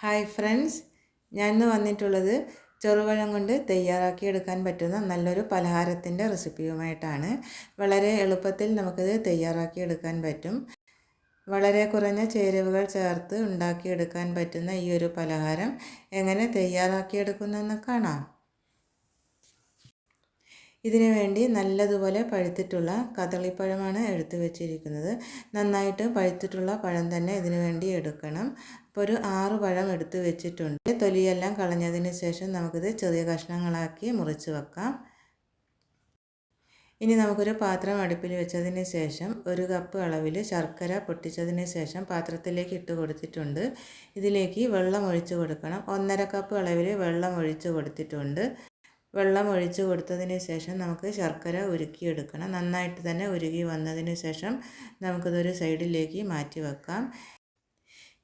Hi friends ഞാൻ ഇന്ന് വന്നിട്ടുള്ളത് ചെറുപഴം കൊണ്ട് തയ്യാറാക്കി എടുക്കാൻ പറ്റുന്ന നല്ലൊരു പലഹാരത്തിന്റെ റെസിപ്പിയുമായിട്ടാണ്. വളരെ എളുപ്പത്തിൽ നമുക്കിത് തയ്യാറാക്കി എടുക്കാൻ പറ്റും. വളരെ കുറഞ്ഞ ചേരുവകൾ ചേർത്ത് ഉണ്ടാക്കിയെടുക്കാൻ പറ്റുന്ന ഈ ഒരു പലഹാരം എങ്ങനെ തയ്യാറാക്കിയെടുക്കുന്നെന്ന് കാണാം. ഇതിനു വേണ്ടി നല്ലതുപോലെ പഴുത്തിട്ടുള്ള കദളിപ്പഴമാണ് എടുത്തു വെച്ചിരിക്കുന്നത്. നന്നായിട്ട് പഴുത്തിട്ടുള്ള പഴം തന്നെ ഇതിനു വേണ്ടി എടുക്കണം. അപ്പോൾ ഒരു ആറ് പഴം എടുത്ത് വെച്ചിട്ടുണ്ട്. തൊലിയെല്ലാം കളഞ്ഞതിന് ശേഷം നമുക്കിത് ചെറിയ കഷ്ണങ്ങളാക്കി മുറിച്ച് വെക്കാം. ഇനി നമുക്കൊരു പാത്രം അടുപ്പിൽ വെച്ചതിന് ശേഷം ഒരു കപ്പ് അളവിൽ ശർക്കര പൊട്ടിച്ചതിന് ശേഷം പാത്രത്തിലേക്ക് ഇട്ട് കൊടുത്തിട്ടുണ്ട്. ഇതിലേക്ക് വെള്ളം ഒഴിച്ച് കൊടുക്കണം. ഒന്നര കപ്പ് അളവിൽ വെള്ളം ഒഴിച്ച് കൊടുത്തിട്ടുണ്ട്. വെള്ളം ഒഴിച്ച് കൊടുത്തതിന് ശേഷം നമുക്ക് ശർക്കര ഉരുക്കിയെടുക്കണം. നന്നായിട്ട് തന്നെ ഉരുകി വന്നതിന് ശേഷം നമുക്കിതൊരു സൈഡിലേക്ക് മാറ്റി വെക്കാം.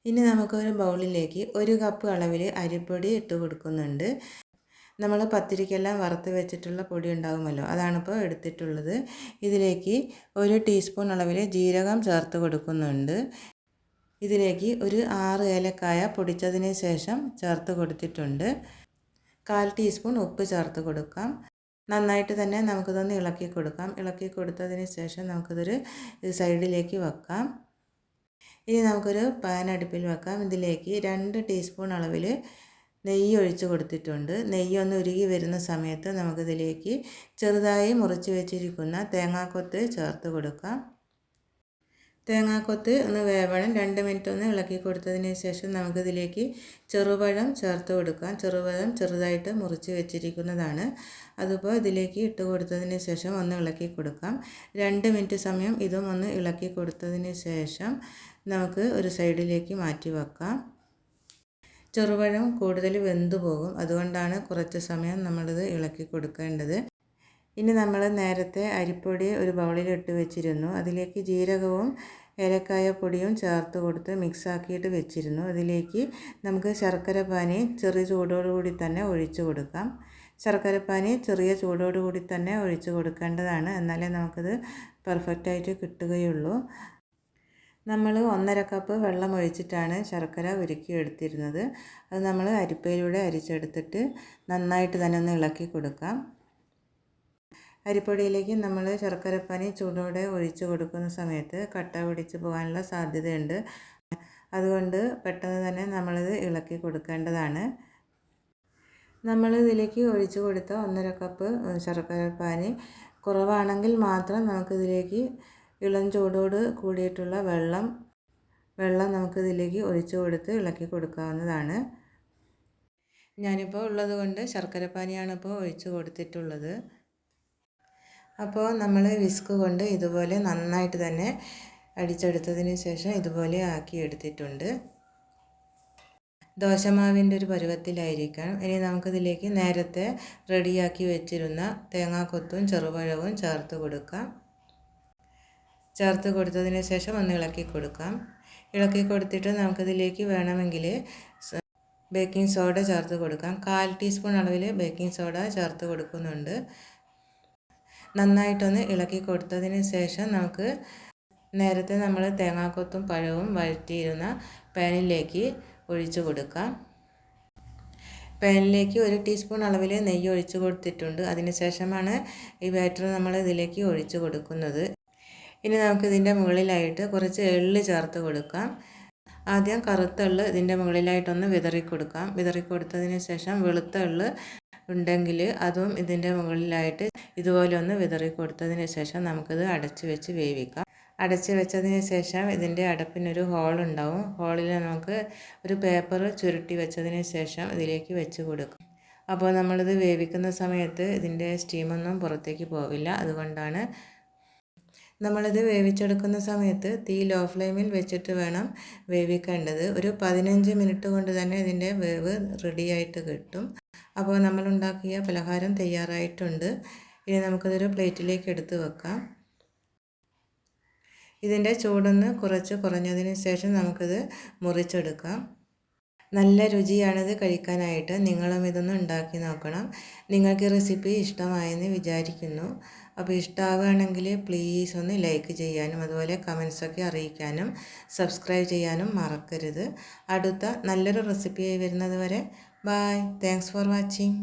ഇനി നമുക്കൊരു ബൗളിലേക്ക് ഒരു കപ്പ് അളവിൽ അരിപ്പൊടി ഇട്ട് കൊടുക്കുന്നുണ്ട്. നമ്മൾ പത്തിരിക്കെല്ലാം വറുത്ത് വെച്ചിട്ടുള്ള പൊടി ഉണ്ടാകുമല്ലോ അതാണിപ്പോൾ എടുത്തിട്ടുള്ളത്. ഇതിലേക്ക് ഒരു ടീസ്പൂൺ അളവിൽ ജീരകം ചേർത്ത് കൊടുക്കുന്നുണ്ട്. ഇതിലേക്ക് ഒരു ആറ് ഏലക്കായ പൊടിച്ചതിന് ശേഷം ചേർത്ത് കൊടുത്തിട്ടുണ്ട്. കാൽ ടീസ്പൂൺ ഉപ്പ് ചേർത്ത് കൊടുക്കാം. നന്നായിട്ട് തന്നെ നമുക്കിതൊന്ന് ഇളക്കി കൊടുക്കാം. ഇളക്കി കൊടുത്തതിന് ശേഷം നമുക്കിതൊരു സൈഡിലേക്ക് വെക്കാം. ഇനി നമുക്കൊരു പാൻ അടുപ്പിൽ വെക്കാം. ഇതിലേക്ക് രണ്ട് ടീസ്പൂൺ അളവിൽ നെയ്യ് ഒഴിച്ച് കൊടുത്തിട്ടുണ്ട്. നെയ്യ് ഒന്ന് ഉരുകി വരുന്ന സമയത്ത് നമുക്കിതിലേക്ക് ചെറുതായി മുറിച്ച് വെച്ചിരിക്കുന്ന തേങ്ങാക്കൊത്ത് ചേർത്ത് കൊടുക്കാം. തേങ്ങാക്കൊത്ത് ഒന്ന് വേവണം. രണ്ട് മിനിറ്റ് ഒന്ന് ഇളക്കി കൊടുത്തതിന് ശേഷം നമുക്കിതിലേക്ക് ചെറുപഴം ചേർത്ത് കൊടുക്കാം. ചെറുപഴം ചെറുതായിട്ട് മുറിച്ച് വെച്ചിരിക്കുന്നതാണ്. അതിപ്പോൾ ഇതിലേക്ക് ഇട്ട് കൊടുത്തതിന് ശേഷം ഒന്ന് ഇളക്കി കൊടുക്കാം. രണ്ട് മിനിറ്റ് സമയം ഇതും ഒന്ന് ഇളക്കി കൊടുത്തതിന് ശേഷം നമുക്ക് ഒരു സൈഡിലേക്ക് മാറ്റി വെക്കാം. ചെറുപഴം കൂടുതൽ വെന്തു പോകും. അതുകൊണ്ടാണ് കുറച്ച് സമയം നമ്മളിത് ഇളക്കി കൊടുക്കേണ്ടത്. ഇനി നമ്മൾ നേരത്തെ അരിപ്പൊടി ഒരു ബൗളിൽ ഇട്ട് വെച്ചിരുന്നു. അതിലേക്ക് ജീരകവും ഏലക്കായ പൊടിയും ചേർത്ത് കൊടുത്ത് മിക്സാക്കിയിട്ട് വെച്ചിരുന്നു. അതിലേക്ക് നമുക്ക് ശർക്കര പാനി ചെറിയ ചൂടോടുകൂടി തന്നെ ഒഴിച്ചു കൊടുക്കാം. ശർക്കരപ്പാനി ചെറിയ ചൂടോടുകൂടി തന്നെ ഒഴിച്ചു കൊടുക്കേണ്ടതാണ്. എന്നാലേ നമുക്കത് പെർഫെക്റ്റായിട്ട് കിട്ടുകയുള്ളൂ. നമ്മൾ ഒന്നര കപ്പ് വെള്ളം ഒഴിച്ചിട്ടാണ് ശർക്കര ഉരുക്കി എടുത്തിരുന്നത്. അത് നമ്മൾ അരിപ്പയിലൂടെ അരിച്ചെടുത്തിട്ട് നന്നായിട്ട് തന്നെ ഒന്ന് ഇളക്കി കൊടുക്കാം. അരിപ്പൊടിയിലേക്ക് നമ്മൾ ശർക്കരപ്പാനി ചൂടോടെ ഒഴിച്ചു കൊടുക്കുന്ന സമയത്ത് കട്ട പിടിച്ച് പോകാനുള്ള സാധ്യതയുണ്ട്. അതുകൊണ്ട് പെട്ടെന്ന് തന്നെ നമ്മളിത് ഇളക്കി കൊടുക്കേണ്ടതാണ്. നമ്മൾ ഇതിലേക്ക് ഒഴിച്ചു കൊടുത്ത ഒന്നര കപ്പ് ശർക്കരപ്പാനി. കുറവാണെങ്കിൽ മാത്രം നമുക്കിതിലേക്ക് ഇളം ചൂടോട് കൂടിയിട്ടുള്ള വെള്ളം വെള്ളം നമുക്കിതിലേക്ക് ഒഴിച്ചു കൊടുത്ത് ഇളക്കി കൊടുക്കാവുന്നതാണ്. ഞാനിപ്പോൾ ഉള്ളത് കൊണ്ട് ശർക്കരപ്പാനിയാണ് ഇപ്പോൾ ഒഴിച്ച് കൊടുത്തിട്ടുള്ളത്. അപ്പോൾ നമ്മൾ വിസ്ക് കൊണ്ട് ഇതുപോലെ നന്നായിട്ട് തന്നെ അടിച്ചെടുത്തതിന് ശേഷം ഇതുപോലെ ആക്കി എടുത്തിട്ടുണ്ട്. ദോശമാവിന്റെ ഒരു പരുവത്തിലായിരിക്കണം ഇനി നമുക്കിതിലേക്ക് നേരത്തെ റെഡിയാക്കി വെച്ചിരുന്ന തേങ്ങാക്കൊത്തും ചെറുപഴവും ചേർത്ത് കൊടുക്കാം. ചേർത്ത് കൊടുത്തതിന് ശേഷം ഒന്ന് ഇളക്കി കൊടുക്കാം. ഇളക്കി കൊടുത്തിട്ട് നമുക്കിതിലേക്ക് വേണമെങ്കിൽ ബേക്കിംഗ് സോഡ ചേർത്ത് കൊടുക്കാം. കാൽ ടീസ്പൂൺ അളവിൽ ബേക്കിംഗ് സോഡ ചേർത്ത് കൊടുക്കുന്നുണ്ട്. നന്നായിട്ടൊന്ന് ഇളക്കി കൊടുത്തതിന് ശേഷം നമുക്ക് നേരത്തെ നമ്മൾ തേങ്ങാക്കൊത്തും പഴവും വഴറ്റിയിരുന്ന പാനിലേക്ക് ഒഴിച്ചു കൊടുക്കാം. പാനിലേക്ക് ഒരു ടീസ്പൂൺ അളവിൽ നെയ്യ് ഒഴിച്ചു കൊടുത്തിട്ടുണ്ട്. അതിന് ശേഷമാണ് ഈ ബാറ്റർ നമ്മൾ ഇതിലേക്ക് ഒഴിച്ചു കൊടുക്കുന്നത്. ഇനി നമുക്ക് ഇതിന്റെ മുകളിലായിട്ട് കുറച്ച് എള്ള് ചേർത്ത് കൊടുക്കാം. ആദ്യം കറുത്ത എള്ള് ഇതിന്റെ മുകളിലായിട്ടൊന്ന് വിതറി കൊടുക്കാം വിതറി കൊടുത്തതിന് ശേഷം വെളുത്ത എള്ള് ഉണ്ടെങ്കിൽ അതും ഇതിന്റെ മുകളിലായിട്ട് ഇതുപോലെ ഒന്ന് വിതറി കൊടുത്തതിന് ശേഷം നമുക്കിത് അടച്ചു വെച്ച് വേവിക്കാം. അടച്ചു വെച്ചതിന് ശേഷം ഇതിന്റെ അടപ്പിനൊരു ഹോൾ ഉണ്ടാവും. ഹോളിൽ നമുക്ക് ഒരു പേപ്പർ ചുരുട്ടി വെച്ചതിന് ശേഷം ഇതിലേക്ക് വെച്ച് കൊടുക്കും. അപ്പോൾ നമ്മളിത് വേവിക്കുന്ന സമയത്ത് ഇതിന്റെ സ്റ്റീമൊന്നും പുറത്തേക്ക് പോവില്ല. അതുകൊണ്ടാണ് നമ്മളിത് വേവിച്ചെടുക്കുന്ന സമയത്ത് തീ ലോ ഫ്ലെയിമിൽ വെച്ചിട്ട് വേണം വേവിക്കേണ്ടത്. ഒരു പതിനഞ്ച് മിനിറ്റ് കൊണ്ട് തന്നെ ഇതിന്റെ വേവ് റെഡിയായിട്ട് കിട്ടും. അപ്പോൾ നമ്മളുണ്ടാക്കിയ പലഹാരം തയ്യാറായിട്ടുണ്ട്. ഇനി നമുക്കതൊരു പ്ലേറ്റിലേക്ക് എടുത്ത് വെക്കാം. ഇതിന്റെ ചൂടൊന്ന് കുറച്ച് കുറഞ്ഞതിന് ശേഷം നമുക്കിത് മുറിച്ചെടുക്കാം. നല്ല രുചിയാണിത് കഴിക്കാനായിട്ട്. നിങ്ങളും ഇതൊന്ന് ഉണ്ടാക്കി നോക്കണം. നിങ്ങൾക്ക് റെസിപ്പി ഇഷ്ടമായെന്ന് വിചാരിക്കുന്നു. അപ്പോൾ ഇഷ്ടമാവുകയാണെങ്കിൽ പ്ലീസ് ഒന്ന് ലൈക്ക് ചെയ്യാനും അതുപോലെ കമൻസൊക്കെ അറിയിക്കാനും സബ്സ്ക്രൈബ് ചെയ്യാനും മറക്കരുത്. അടുത്ത നല്ലൊരു റെസിപ്പിയായി വരുന്നത് വരെ ബായ് താങ്ക്സ് ഫോർ വാച്ചിങ്